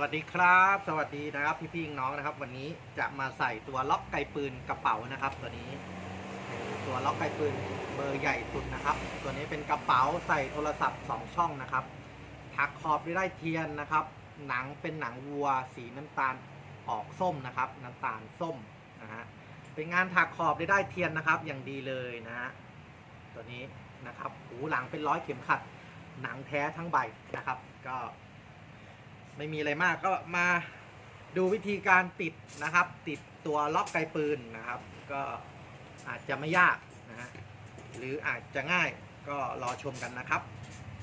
วัสดีครับ สวัสดีนะครับพี่พี่ๆน้องนะครับ วันนี้จะมาใส่ตัวล็อกไกปืนกระเป๋านะครับ ตัวนี้ ตัวล็อกไกปืนเบอร์ใหญ่สุดนะครับ ตัวนี้เป็นกระเป๋าใส่โทรศัพท์ 2 ช่องนะครับถักขอบด้วยได้เทียนนะครับ หนังเป็นหนังวัว สีน้ำตาลออกส้มนะครับ น้ำตาลส้มนะฮะเป็นงานถักขอบด้วยได้เทียนนะครับ อย่างดีเลยนะฮะตัวนี้นะครับหูหลังเป็นร้อยเข็มขัด หนังแท้ทั้งใบนะครับ ก็ ไม่มีอะไรมากก็มาดูวิธีการติดนะครับ ติดตัวล็อกไกปืนนะครับ ก็อาจจะไม่ยากนะฮะหรืออาจจะง่ายก็รอชมกันนะครับ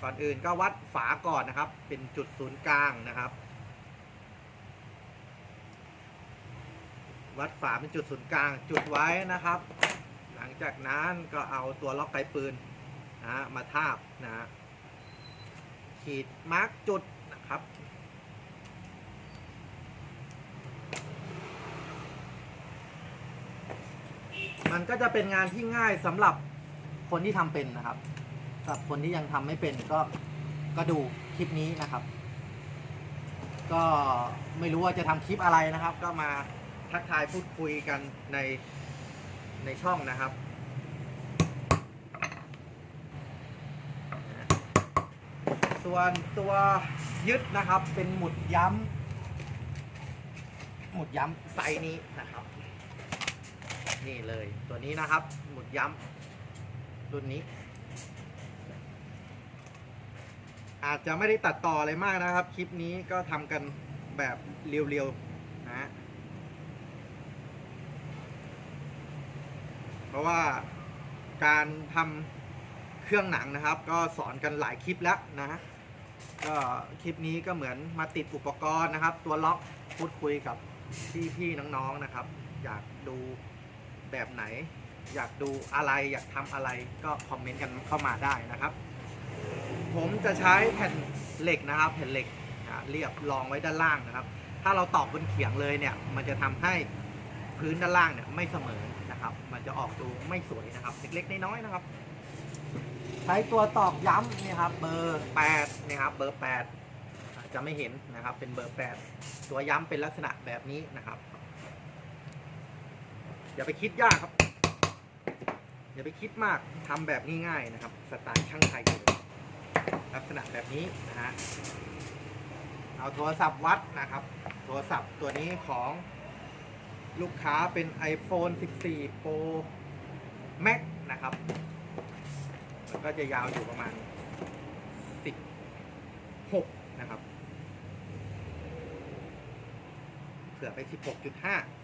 ก่อนอื่นก็วัดฝาก่อนนะครับ เป็นจุดศูนย์กลางนะครับ วัดฝาเป็นจุดศูนย์กลาง จุดไว้นะครับ หลังจากนั้นก็เอาตัวล็อกไกปืนนะฮะมาทาบนะฮะขีดมาร์กจุดนะครับ มันก็จะเป็นงานที่ง่ายสำหรับคนที่ทำเป็นนะครับสำหรับคนที่ยังทำไม่เป็นก็ก็ดูคลิปนี้นะครับ ก็ไม่รู้ว่าจะทำคลิปอะไรนะครับ ก็มาทักทายพูดคุยกันในในช่องนะครับส่วนตัวยึดนะครับเป็นหมุดย้ำหมุดย้ำไซส์นี้นะครับ นี่เลยตัวนี้นะครับหมุดย้ำรุ่นนี้ อาจจะไม่ได้ตัดต่ออะไรมากนะครับ คลิปนี้ก็ทำกันแบบเรียวๆนะเพราะว่าการทำเครื่องหนังนะครับ ก็สอนกันหลายคลิปแล้วนะฮะก็คลิปนี้ก็เหมือนมาติดอุปกรณ์นะครับ ตัวล็อกพูดคุยกับพี่ๆน้องๆนะครับ อยากดู แบบไหน อยากดูอะไรอยากทำอะไรก็คอมเมนต์กันเข้ามาได้นะครับ ผมจะใช้แผ่นเหล็กนะครับ แผ่นเหล็กเรียบรองไว้ด้านล่างนะครับ ถ้าเราตอกบนเขียงเลยเนี่ย มันจะทำให้พื้นด้านล่างเนี่ยไม่เสมอนะครับ มันจะออกดูไม่สวยนะครับ เล็กๆน้อยๆนะครับ ใช้ตัวตอกย้ำนี่ครับเบอร์8นี่ครับเบอร์8อาจจะไม่เห็นนะครับ เป็นเบอร์ 8 ตัวย้ำเป็นลักษณะแบบนี้นะครับ อย่าไปคิดยากครับ อย่าไปคิดมากทำแบบง่ายๆนะครับ สไตล์ช่างไทยเลยลักษณะแบบนี้นะฮะเอาโทรศัพท์วัดนะครับ โทรศัพท์ตัวนี้ของลูกค้าเป็น iPhone 14 Pro Max นะครับมันก็จะยาวอยู่ประมาณ 16 นะครับ เผื่อไป 16.5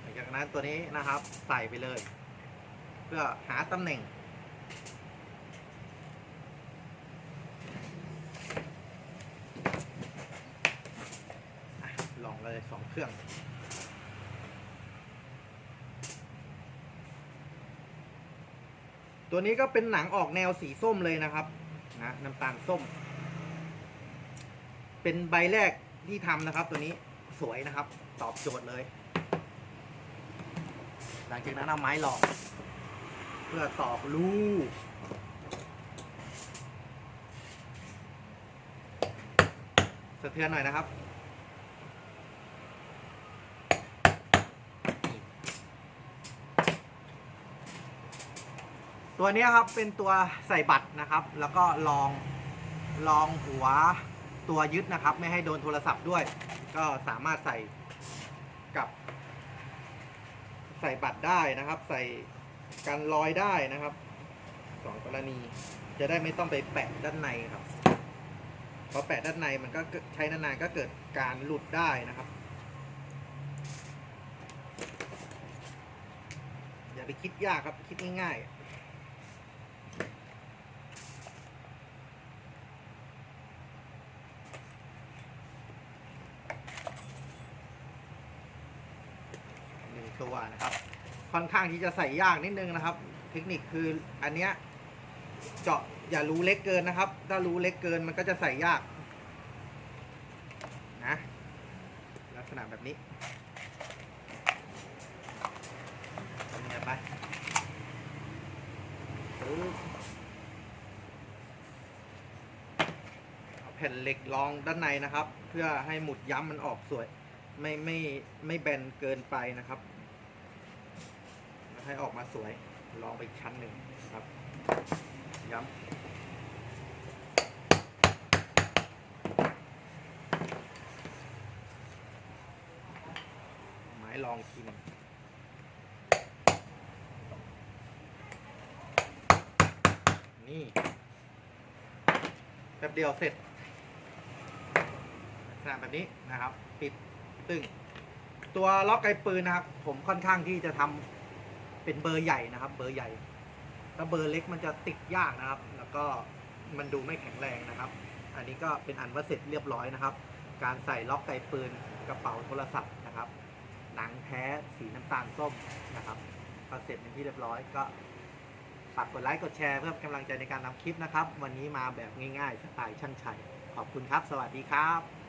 หลังจากนั้นตัวนี้นะครับใส่ไปเลย เพื่อหาตำแหน่งลองเลยสองเครื่องตัวนี้ก็เป็นหนังออกแนวสีส้มเลยนะครับ นะน้ำตาลส้ม เป็นใบแรกที่ทำนะครับ ตัวนี้สวยนะครับ ตอบโจทย์เลย หลังจากนั้นเอาไม้หลอก เพื่อตอกรูสะเทือนหน่อยนะครับ ตัวนี้ครับเป็นตัวใส่บัตรนะครับ แล้วก็ลองลองหัวตัวยึดนะครับ ไม่ให้โดนโทรศัพท์ด้วย ก็สามารถใส่กับ ใส่บัตรได้นะครับ ใส่กันรอยได้นะครับสองกรณีจะได้ไม่ต้องไปแปะด้านในครับเพราะแปะด้านในมันก็ใช้นานๆก็เกิดการหลุดได้นะครับ อย่าไปคิดยากครับคิดง่ายๆ นะครับ ค่อนข้างที่จะใส่ยากนิดนึงนะครับ เทคนิคคืออันเนี้ยเจาะอย่ารู้เล็กเกินนะครับ ถ้ารู้เล็กเกินมันก็จะใส่ยากนะลักษณะแบบนี้ทำไงไปเอาแผ่นเหล็กรองด้านในนะครับ เพื่อให้หมุดย้ำมันออกสวย ไม่ไม่ไม่แบนเกินไปนะครับ ให้ออกมาสวยลองไปชั้นหนึ่งครับ ย้ำไม้ลองกินนี่แป๊บเดียวเสร็จลักษณะแบบนี้นะครับ ปิดตึงตัวล็อกไกปืนนะครับ ผมค่อนข้างที่จะทำ เป็นเบอร์ใหญ่นะครับ เบอร์ใหญ่ ถ้าเบอร์เล็กมันจะติดยากนะครับ แล้วก็มันดูไม่แข็งแรงนะครับ อันนี้ก็เป็นอันว่าเสร็จเรียบร้อยนะครับ การใส่ล็อกไกปืนกระเป๋าโทรศัพท์นะครับ หนังแท้สีน้ำตาลส้มนะครับก็เสร็จเป็นที่เรียบร้อยก็ฝากกดไลค์กดแชร์เพื่อเป็นกำลังใจในการทำคลิปนะครับ วันนี้มาแบบง่ายๆสไตล์ช่างชัยขอบคุณครับ สวัสดีครับ